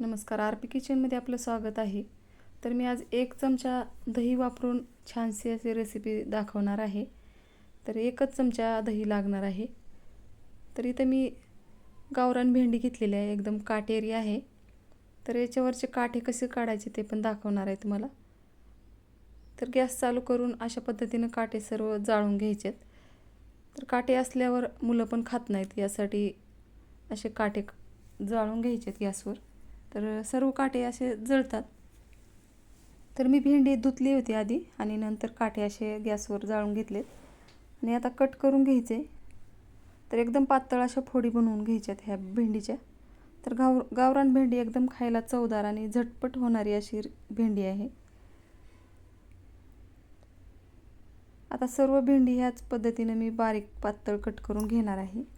नमस्कार R P किचनमध्ये आपलं स्वागत आहे. तर मी आज एक चमचा दही वापरून छानशी अशी रेसिपी दाखवणार आहे. तर एकच चमचा दही लागणार आहे. तर इथं मी गावरान भेंडी घेतलेली आहे एकदम काटेरी आहे. तर याच्यावरचे काठे कसे काढायचे ते पण दाखवणार आहे तुम्हाला. तर गॅस चालू करून अशा पद्धतीनं काटे सर्व जाळून घ्यायचेत. तर काटे असल्यावर मुलं पण खात नाहीत यासाठी असे काटे जाळून घ्यायचेत गॅसवर. तर सर्व काटे असे जळतात. तर मी भेंडी धुतली होती आधी आणि नंतर काटे असे गॅसवर जाळून घेतलेत. आणि आता कट करून घ्यायचे. तर एकदम पातळ अशा फोडी बनवून घ्यायच्यात ह्या भेंडीच्या. तर गाव गावरान भेंडी एकदम खायला चवदार आणि झटपट होणारी अशी भेंडी आहे. आता सर्व भेंडी ह्याच पद्धतीनं मी बारीक पातळ कट करून घेणार आहे.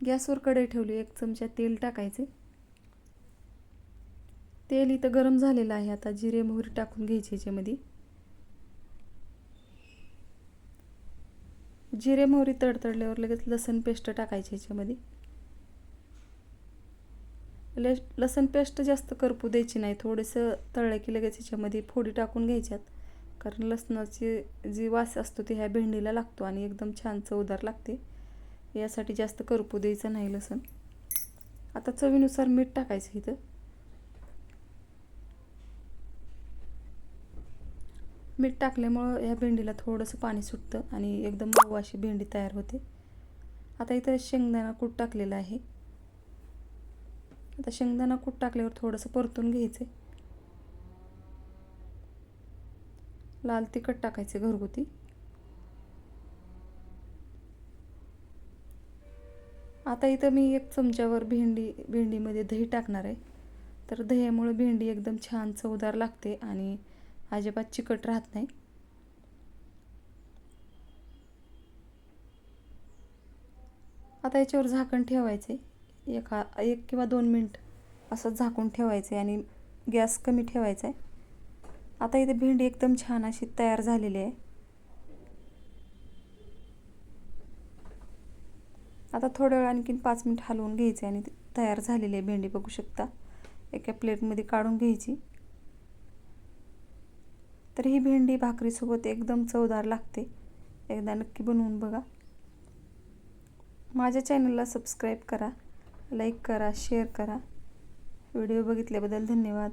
गॅसवर कढई ठेवली एक चमचा तेल टाकायचे. तेल इथं गरम झालेलं आहे आता जिरे मोहरी टाकून घ्यायची याच्यामध्ये. जिरे मोहरी तडतडल्यावर लगेच लसण पेस्ट टाकायची याच्यामध्ये. ले लसण पेस्ट जास्त करपू द्यायची नाही थोडंसं तळलं की लगेच याच्यामध्ये फोडी टाकून घ्यायच्यात. कारण लसणाची जी वास असतो ती ह्या भेंडीला लागतो आणि एकदम छान चवदार लागते. यासाठी जास्त करपू द्यायचं नाही लसण. आता चवीनुसार मीठ टाकायचं इथं. मीठ टाकल्यामुळं ह्या भेंडीला थोडंसं पाणी सुटतं आणि एकदम मऊ अशी भेंडी तयार होते. आता इथं शेंगदाणा कूट टाकलेला आहे. आता शेंगदाणा कूट टाकल्यावर थोडंसं परतून घ्यायचं. लाल तिखट टाकायचे घरगुती. आता इथं मी एक चमच्यावर भेंडी भेंडीमध्ये दही टाकणार आहे. तर दह्यामुळे भेंडी एकदम छान चवदार लागते आणि अजिबात चिकट राहत नाही. आता याच्यावर झाकण ठेवायचे. एका एक किंवा दोन मिनिट असं झाकून ठेवायचे आणि गॅस कमी ठेवायचा आहे. आता इथे भेंडी एकदम छान अशी तयार झालेली आहे. आता थोड्या वेळ आणखीन पाच मिनिट हलवून घ्यायचे आणि तयार झालेली आहे भेंडी बघू शकता. एका प्लेटमध्ये काढून घ्यायची. तर ही भेंडी भाकरीसोबत एकदम चवदार लागते. एकदा नक्की बनवून बघा. माझ्या चॅनलला सबस्क्राईब करा लाईक करा शेअर करा. व्हिडिओ बघितल्याबद्दल धन्यवाद.